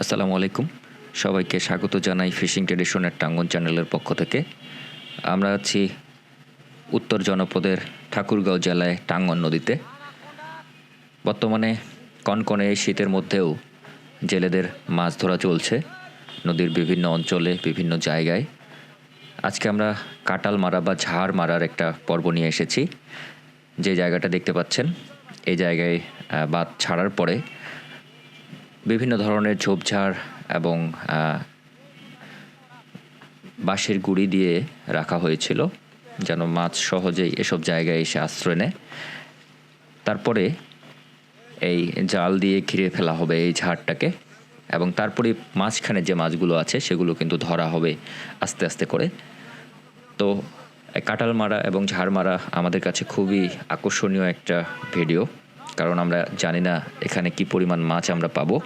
আসসালামু আলাইকুম। সবাইকে স্বাগত জানাই ফিশিং ট্রেডিশনের টাঙ্গন চ্যানেলের পক্ষ থেকে। আমরা আছি উত্তর জনপদের ঠাকুরগাঁও জেলায় টাঙ্গন নদীতে। বর্তমানে কনকনে এই শীতের মধ্যেও জেলেদের মাছ ধরা চলছে নদীর বিভিন্ন অঞ্চলে, বিভিন্ন জায়গায়। আজকে আমরা কাটাল মারা বা ঝাড় মারার একটা পর্ব নিয়ে এসেছি। যে জায়গাটা দেখতে পাচ্ছেন, এই জায়গায় বাঁধ ছাড়ার পরে বিভিন্ন ধরনের ঝোপঝাড় এবং বাঁশের গুঁড়ি দিয়ে রাখা হয়েছিল যেন মাছ সহজেই এসব জায়গায় এসে আশ্রয় নেয়। তারপরে এই জাল দিয়ে ঘিরে ফেলা হবে এই ঝাড়টাকে। এবং তারপরে মাঝখানে যে মাছগুলো আছে, সেগুলো কিন্তু ধরা হবে আস্তে আস্তে করে। তো, কাঁঠাল মারা এবং ঝাড় মারা আমাদের কাছে খুবই আকর্ষণীয় একটা ভিডিও কারণ আমরা জানি না এখানে কি পরিমাণ মাছ আমরা পাবো।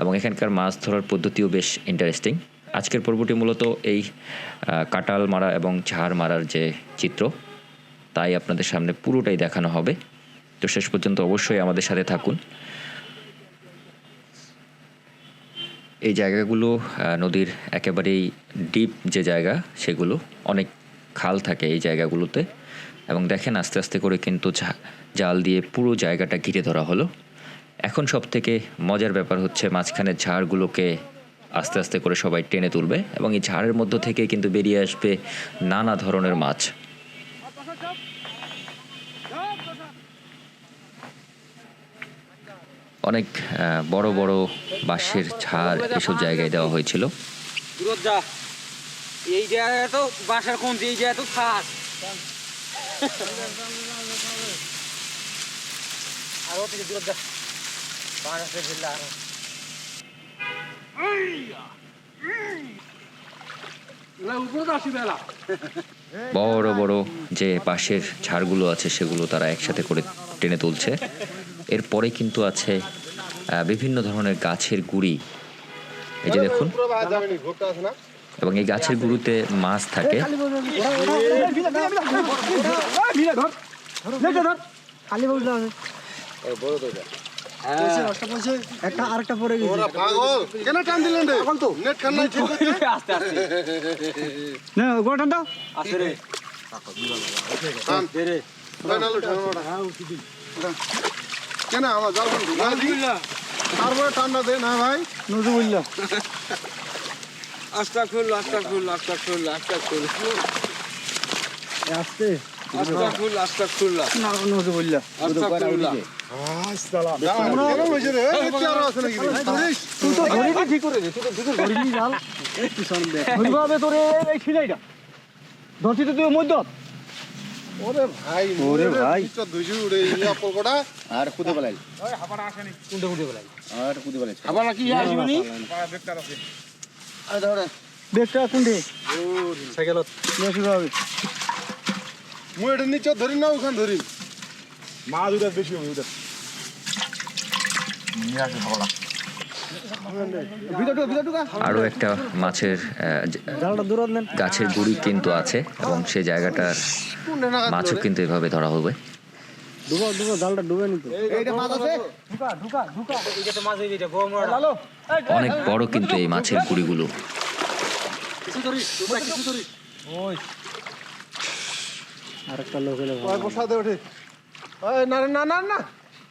এবং এখানকার মাছ ধরার পদ্ধতিও বেশ ইন্টারেস্টিং আজকের পর্বটি মূলত এই কাঁঠাল মারা এবং ঝাড় মারার যে চিত্র, তাই আপনাদের সামনে পুরোটাই দেখানো হবে। তো শেষ পর্যন্ত অবশ্যই আমাদের সাথে থাকুন। এই জায়গাগুলো নদীর একেবারেই ডিপ যে জায়গা, সেগুলো অনেক খাল থাকে এই জায়গাগুলোতে। এবং দেখেন আস্তে আস্তে করে কিন্তু জাল দিয়ে পুরো জায়গাটা ঘিরে ধরা হলো। এখন সব থেকে মজার ব্যাপার হচ্ছে মাঝখানের ঝাড়গুলোকে আস্তে আস্তে করে সবাই টেনে তুলবে এবং এই ঝাড়ের মধ্য থেকে কিন্তু বেরিয়ে আসবে নানা ধরনের মাছ। অনেক বড় বড় বাঁশের ঝাড় এসব জায়গায় দেওয়া হয়েছিল। এই জায়গায় তো কোন এই জায়গায় তো থাক আরও থেকে দূরত যা বাসাতে ফেললে আরও। বড় বড় যে বাঁশের ছাড়গুলো আছে সেগুলো তারা একসাথে করে টেনে তুলছে। এরপরে কিন্তু আছে বিভিন্ন ধরনের গাছের গুড়ি। এই যে দেখুন এবং এই গাছের গুঁড়িতে মাছ থাকে। একটা আরেকটা পরে গেছে পাগল কেন টান দিলেন রে পাগল তো নেট খান নাই ঠিক করতে আস্তে আস্তে। না গোটা কেন আমার তারপরে না দে না ভাই? নজু বললা আস্তা খুল আস্তা খুল আস্তা খুল আস্তা খুল আসতে ধরছি তো তুই মধ্য। ওরে ভাই ওরে ভাই। ইচ্ছা ধুইছি উড়ে এই আপল কোটা। আর খুদে বেলাই কুন্ডে কুন্ডে বলাই আর খুদে বেলাই আবার কি আসবে নি? আরে ধরে সাইকেলত। নিয়ে শুরু হবে মুই এটা নিচে ধরি না ওখান ধরি। ভিতরটুকা ভিতরটুকা আরও একটা মাছের আহ, যে- জালটা দূরত নেন গাছের গুঁড়ি কিন্তু আছে এবং সেই জায়গাটার মাছও কিন্তু এভাবে ধরা হবে। ডুবো ডুবো জালটা ডুবে নিত অনেক বড় কিন্তু এই মাছের গুঁড়িগুলো। আরেকটা লোক এলো ওই বসা দে ওঠে। ওই না না না না।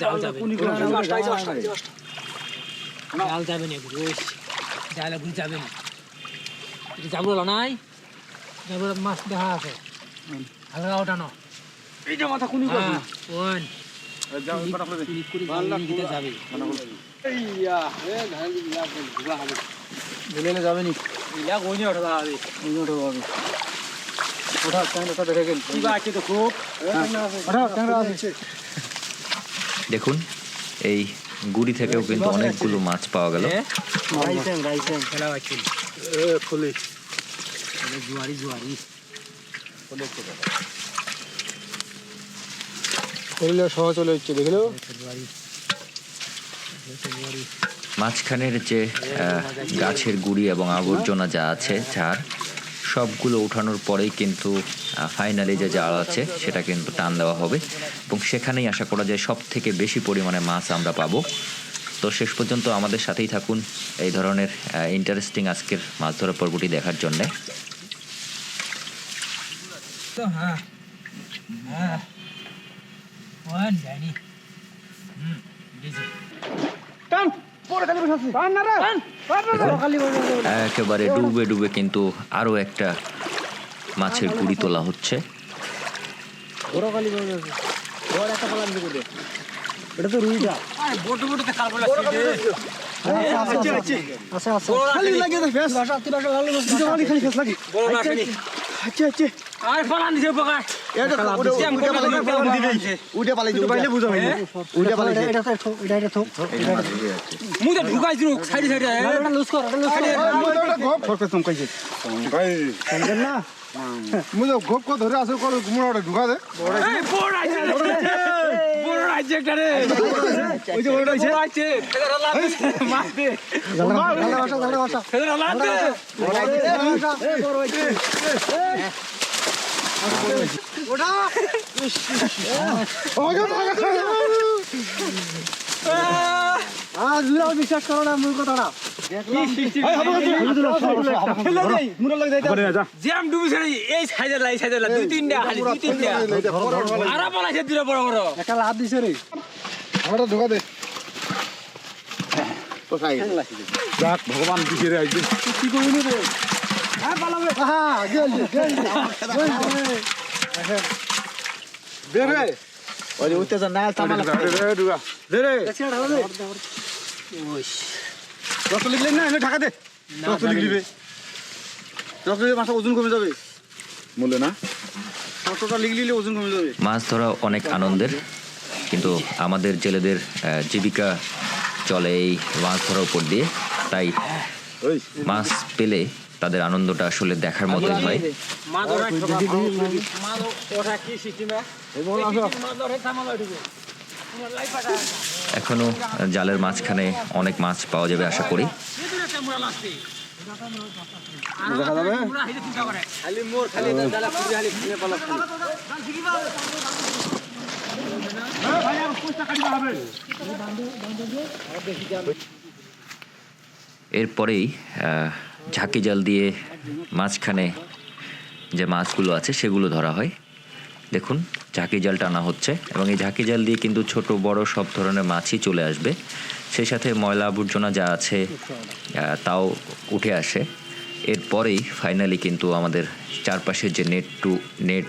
যাও যাবে জাল যাবে না ওই জাল যাবে না এটা যাব নাই? যাব মাছ দেখা আছে। হালকা ওঠানো এইটা মাথা কুনি? হ্যাঁ ওন যাবে ইয়া এ ধান ইয়া ঘুরা হবে। বলে যাবে নি ওঠা হবে ওঠা হবে ওঠা ট্যাংরা দেখে গেল। কি বাকি তো খুব। ওঠা আছে। দেখুন এই গুড়ি থেকেও কিন্তু অনেকগুলো মাছ পাওয়া গেল। মাঝখানের যে আহ, গাছের গুড়ি এবং আবর্জনা যা আছে ঝাড় সবগুলো ওঠানোর পরেই কিন্তু ফাইনালি যে জাল আছে, সেটা কিন্তু টান দেওয়া হবে। এবং সেখানেই আশা করা যায় সব থেকে বেশি পরিমাণে মাছ আমরা পাবো। তো শেষ পর্যন্ত আমাদের সাথেই থাকুন এই ধরনের ইন্টারেস্টিং আজকের মাছ ধরা পর্বটি দেখার জন্যে। তো হ্যাঁ হ্যাঁ। হুম একেবারে ডুবে ডুবে কিন্তু আরও একটা মাছের গুড়ি তোলা হচ্ছে। খালি এটা তো রুইটা। বড় বড় তে লাগছে আচ্ছা আচ্ছা আচ্ছা আচ্ছা। খালি লাগিয়ে দে ফেস ভাষা তুই ভাষা ভালো দুটো খালি খালি ফেস লাগি বড় লাগছে আচ্ছা আচ্ছা আর ফলান দিছে বকা এটা উড়ে জ্যাম করে দিবে উড়ে পালাই তুই বাইলে বুঝা ভাই উড়ে পালাই এটা এটা থো এটা এটা থো মুদে ঢুকাই দিও সাইডে সাইডে এটা লুজ কর এটা লুজ কর সরকার চমকাইছে চমকাই না মুঝে গপ কো ধরে আসো কর গুমড়া ঢুকা দে এই বড় আইছে বড় আইছে একটা রে ওই যে আইছে দে। আজ লাও বিশ্বাস করো না মূল কথাটা। জ্যাম ডুবি ছেড়ে এই সাইডে লাই সাইডে লাই দুই তিনটা খালি দুই তিনটা আর পালাইছে দুটো বড় বড় একটা লাভ দিছে রে আমারটা ঢুকা দে যাক ভগবান দিছে রে আইছে কি করবি রে হ্যাঁ পালাবে হ্যাঁ গেল গেল দে রে ওই যে উত্তেজন না তামাল দে রে ঢুকা দে রে রক্ত লিখলেন না? এনে ঢাকা দে। রক্ত লিখলিবে রক্ত লিখলে মাথা ওজন কমে যাবে। মূল্য না? রক্তটা লিখলিলে ওজন কমে যাবে। মাছ ধরা অনেক আনন্দের কিন্তু আমাদের জেলেদের জীবিকা চলে এই মাছ ধরার উপর দিয়ে। তাই ওই। মাছ পেলে তাদের আনন্দটা আসলে দেখার মতোই হয়। মা ধরা মা ওঠা কি সিস্টেমে মা ধরে থামালো ঢুকে তোমার লাই পাটা এখনও জালের মাঝখানে অনেক মাছ পাওয়া যাবে আশা করি। এরপরেই ঝাঁকি জাল দিয়ে মাঝখানে যে মাছগুলো আছে, সেগুলো ধরা হয়। দেখুন, ঝাঁকি জাল টানা হচ্ছে এবং এই ঝাঁকি জাল দিয়ে কিন্তু ছোট, বড় সব ধরনের মাছই চলে আসবে। সেই সাথে ময়লা আবর্জনা যা আছে তাও উঠে আসে। এরপরেই ফাইনালি কিন্তু আমাদের চারপাশের যে নেট টু নেট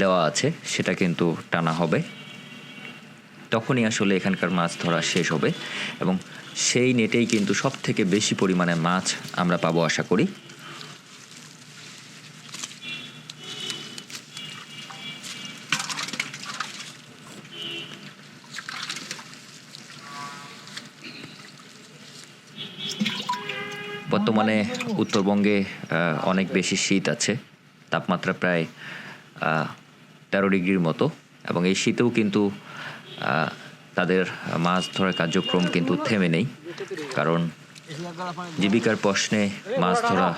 দেওয়া আছে, সেটা কিন্তু টানা হবে। তখনই আসলে এখানকার মাছ ধরা শেষ হবে এবং সেই নেটেই কিন্তু সব থেকে বেশি পরিমাণে মাছ আমরা পাবো আশা করি। বর্তমানে উত্তরবঙ্গে অনেক বেশি শীত আছে। তাপমাত্রা প্রায় তেরো ডিগ্রির মতো। এবং এই শীতেও কিন্তু তাদের মাছ ধরার কার্যক্রম কিন্তু থেমে নেই। কারণ জীবিকার প্রশ্নে মাছ ধরা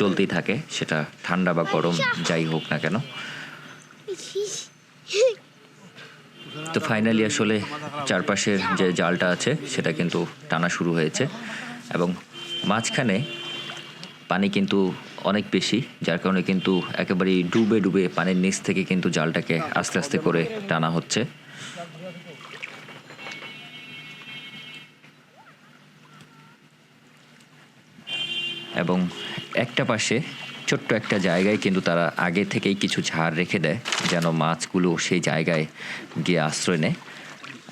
চলতেই থাকে, সেটা ঠান্ডা বা গরম যাই হোক না কেন। তো ফাইনালি আসলে চারপাশের যে জালটা আছে, সেটা কিন্তু টানা শুরু হয়েছে। এবং মাঝখানে পানি কিন্তু অনেক বেশি, যার কারণে কিন্তু একেবারেই ডুবে ডুবে পানির নিচ থেকে কিন্তু জালটাকে আস্তে আস্তে করে টানা হচ্ছে। এবং একটা পাশে ছোট্ট একটা জায়গায় কিন্তু তারা আগে থেকেই কিছু ঝাড় রেখে দেয়, যেন মাছগুলো সেই জায়গায় গিয়ে আশ্রয় নেয়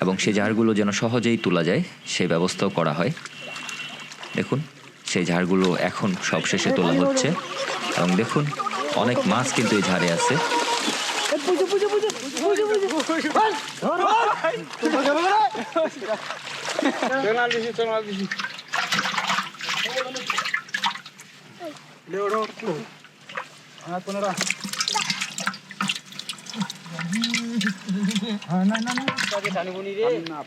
এবং সেই ঝাড়গুলো যেন সহজেই তোলা যায় সেই ব্যবস্থাও করা হয়। দেখুন। সেই ঝাড়গুলো এখন সবশেষে তোলা হচ্ছে। এবং দেখুন, অনেক মাছ কিন্তু এই ঝাড়ে আছে। না না না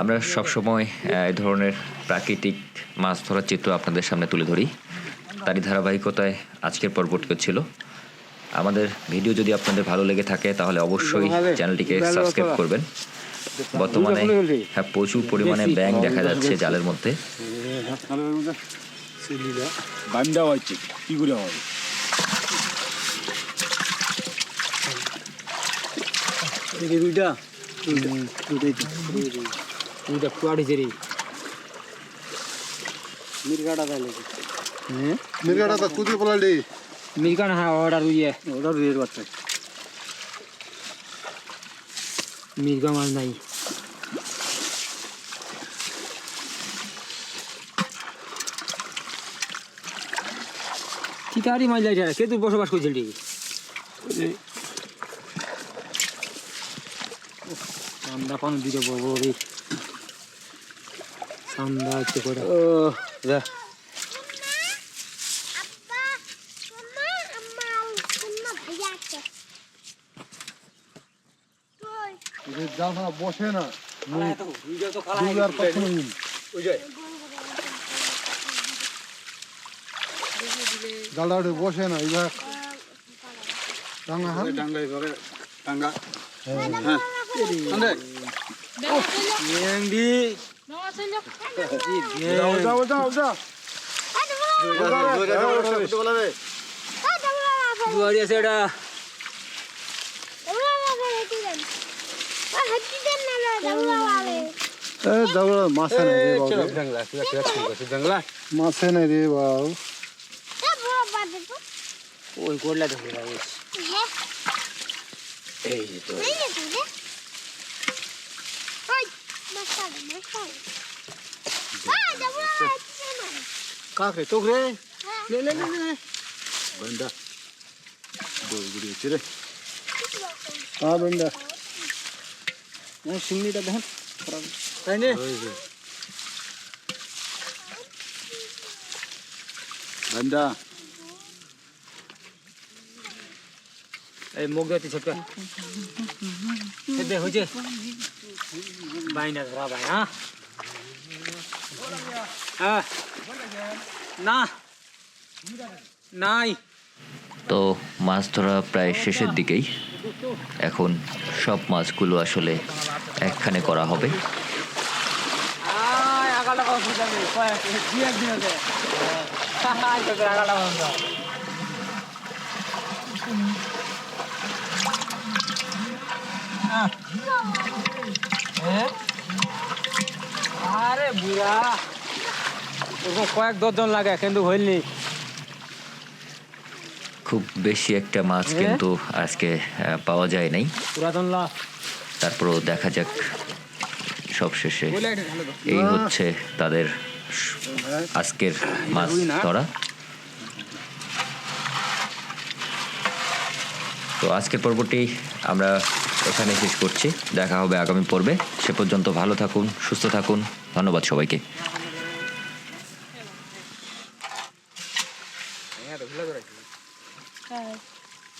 আমরা সবসময় এই ধরনের প্রাকৃতিক মাছ ধরার চিত্র আপনাদের সামনে তুলে ধরি। তারই ধারাবাহিকতায় আজকের পর্বটিও ছিল। আমাদের ভিডিও যদি আপনাদের ভালো লেগে থাকে তাহলে অবশ্যই চ্যানেলটিকে সাবস্ক্রাইব করবেন। বর্তমানে হ্যাঁ প্রচুর পরিমাণে ব্যাং দেখা যাচ্ছে জালের মধ্যে। কি করে হয় এই দুইটা দুইটা কুয়াড়ি জেরি মিরগাড়া দাইলে হ্যাঁ মিরগাটা তো কুদি পলাডি মিরকান হ্যাঁ অর্ডার উইয়ে ওটা রুইয়ের বাচ্চা মিরগা মাছ নাই ঠিকারি মাছ লাইটা কে তুই বসবাস করছিল সান্দা পান দিতে বড় রে সান্দা হচ্ছে করে। ও যা। Papa, mama, mama, mama, ভাইয়াকে তুই জাল না বসে না জালটা বসে না এবার ডাঙ্গা ডাঙ্গা হ্যাঁ। আন্দে নেংডি যাও যাও যাও যাও দুয়ারি আছে এটা এ যাও মাছে নাই রে বাবু ডাঙ্গা তুই একটা ঠিক আছে ডাঙ্গা মাছে নাই রে বাবু ওই করলা দেখো এই তো কাকে তোক রে লে লে লে লে বান্দা বই গুড়ি হচ্ছে রে হ্যাঁ বান্দা ও সিংনিটা দেখেন তাই নে বান্দা এই মুখ দিয়ে দে হয়েছে বাইনা ধরা ভাই হ্যাঁ না। নাই। তো মাছ ধরা প্রায় শেষের দিকেই। এখন সব মাছগুলো আসলে একখানে করা হবে। আগালা কথা যাবে কয়েক দুই একদিন আছে আয় তোদের আগালা বন্ধ আরে বুড়া ওরকম কয়েক দশজন লাগে কিন্তু হইলি খুব বেশি একটা মাছ কিন্তু আজকে পাওয়া যায় নাই। তারপরও দেখা যাক সব শেষে। এই হচ্ছে তাদের আজকের মাছ ধরা। তো আজকের পর্বটি আমরা এখানে শেষ করছি। দেখা হবে আগামী পর্বে। সে পর্যন্ত ভালো থাকুন, সুস্থ থাকুন। ধন্যবাদ সবাইকে।